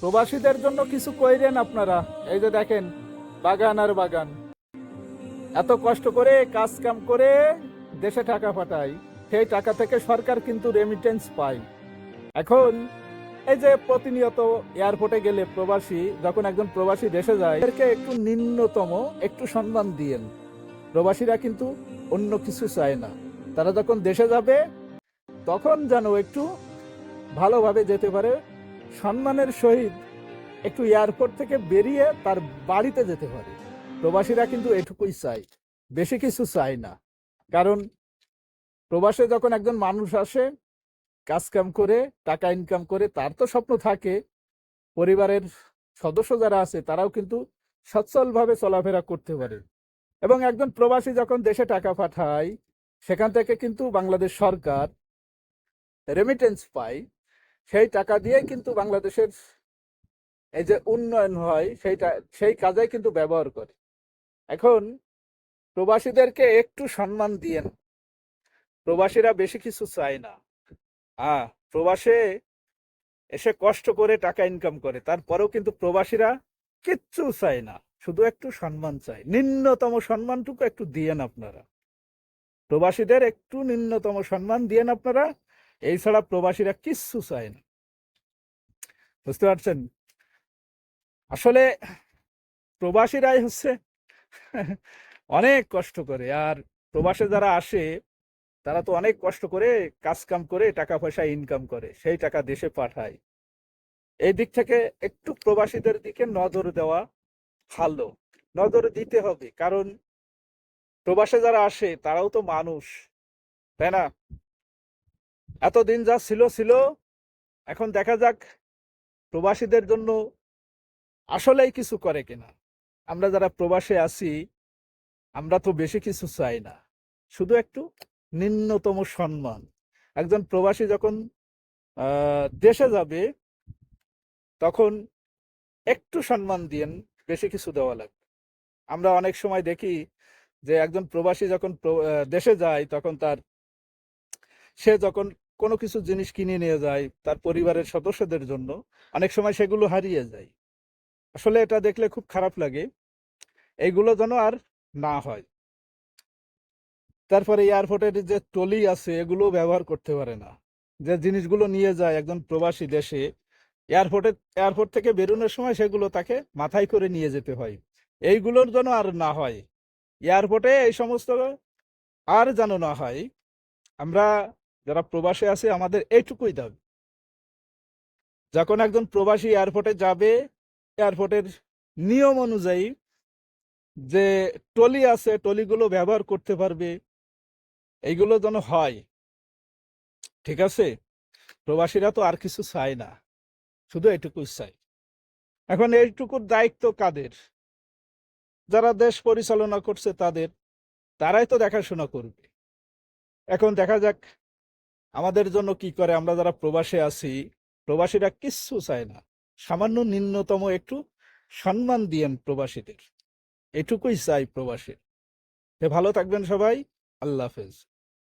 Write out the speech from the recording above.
প্রবাসীদের জন্য কিছু কইরেন আপনারা। এই যে দেখেন, বাগান আর বাগান। এত কষ্ট করে কাজ কাম করে দেশে টাকা পাঠায় সেই টাকা থেকে সরকার কিন্তু রেমিটেন্স পায়। এখন এই যে প্রতিনিয়ত এয়ারপোর্টে গেলে প্রবাসী, যখন একজন প্রবাসী দেশে যায়, এদেরকে একটু নিম্নতম একটু সম্মান দিয়েন। প্রবাসীরা কিন্তু অন্য কিছু চায় না। তারা যখন দেশে যাবে, তখন যেন একটু ভালোভাবে যেতে পারে সম্মানের সহিত একটু এয়ারপোর্ট থেকে বেরিয়ে তার বাড়িতে যেতে পারে। প্রবাসীরা কিন্তু এটুকুই চায়, বেশি কিছু চায় না। কারণ প্রবাসে যখন একজন মানুষ আসে, কাজ কাম করে, টাকা ইনকাম করে, তার তো স্বপ্ন থাকে, পরিবারের সদস্য যারা আছে, তারাও কিন্তু সচ্ছলভাবে চলাফেরা করতে পারে। এবং একজন প্রবাসী যখন দেশে টাকা পাঠায়, সেখান থেকে কিন্তু বাংলাদেশ সরকার রেমিটেন্স পায়। সেই টাকা দিয়ে কিন্তু বাংলাদেশের এই যে উন্নয়ন হয়, সেইটা, সেই কাজে কিন্তু ব্যবহার করে। এখন প্রবাসীদেরকে একটু সম্মান দিয়েন। প্রবাসীরা বেশি কিছু চায় না। হ্যাঁ প্রবাসে এসে কষ্ট করে টাকা ইনকাম করে, তারপরেও কিন্তু প্রবাসীরা কিচ্ছু চায় না, শুধু একটু সম্মান চায়। নিম্নতম সম্মানটুকু একটু দিয়েন আপনারা। প্রবাসীদের একটু নিম্নতম সম্মান দিয়েন আপনারা এই ছাড়া প্রবাসীরা কিচ্ছু চায় না। বুঝতে পারছেন? আসলে প্রবাসীরাই হচ্ছে অনেক কষ্ট করে, আর প্রবাসে যারা আসে, তারা তো অনেক কষ্ট করে কাজ কাম করে টাকা পয়সা ইনকাম করে, সেই টাকা দেশে পাঠায়। এই দিক থেকে একটু প্রবাসীদের দিকে নজর দেওয়া ভালো, নজর দিতে হবে, কারণ প্রবাসে যারা আসে, তারাও তো মানুষ, তাই না? এতদিন যা ছিল ছিল। এখন দেখা যাক প্রবাসীদের জন্য আসলেই কিছু করে কিনা। আমরা যারা প্রবাসে আছি, আমরা তো বেশি কিছু চাই না। শুধু একটু নিম্নতম সম্মান। একজন প্রবাসী যখন দেশে যাবে, তখন একটু সম্মান দিয়েন, বেশি কিছু দেওয়া লাগবে। আমরা অনেক সময় দেখি যে একজন প্রবাসী যখন দেশে যায়, তখন তার, সে যখন কোনো কিছু জিনিস কিনে নিয়ে যায় তার পরিবারের সদস্যদের জন্য, অনেক সময় সেগুলো হারিয়ে যায়। আসলে এটা দেখলে খুব খারাপ লাগে এইগুলো যেন আর না হয়। তারপরে এয়ারপোর্টের যে টলি আছে এগুলো ব্যবহার করতে পারে না। যে জিনিসগুলো নিয়ে যায় একজন প্রবাসী দেশে, এয়ারপোর্টে, এয়ারপোর্ট থেকে বেরোনোর সময় সেগুলো তাকে মাথায় করে নিয়ে যেতে হয়। এইগুলোর যেন আর না হয়। এয়ারপোর্টে এই সমস্ত আর যেন না হয়, আমরা যারা প্রবাসে আছে, আমাদের এইটুকুই দাবি। যখন একজন প্রবাসী এয়ারপোর্টে যাবে এয়ারপোর্টের নিয়ম অনুযায়ী যে টলি আছে টলিগুলো ব্যবহার করতে পারবে, এইগুলো যেন হয়। ঠিক আছে? প্রবাসীরা তো আর কিছু চায় না, শুধু এইটুকু চাই এখন এইটুকুর দায়িত্ব কাদের? যারা দেশ পরিচালনা করছে তাদের, তারাই তো দেখাশোনা করবে। এখন দেখা যাক আমাদের জন্য কি করে? আমরা যারা প্রবাসে আছি, প্রবাসীরা কিচ্ছু চায় না। সামান্য নিম্নতম একটু সম্মান দিয়েন প্রবাসীদের। এটুকুই চাই প্রবাসীর। ভালো থাকবেন সবাই। আল্লাহ হাফেজ।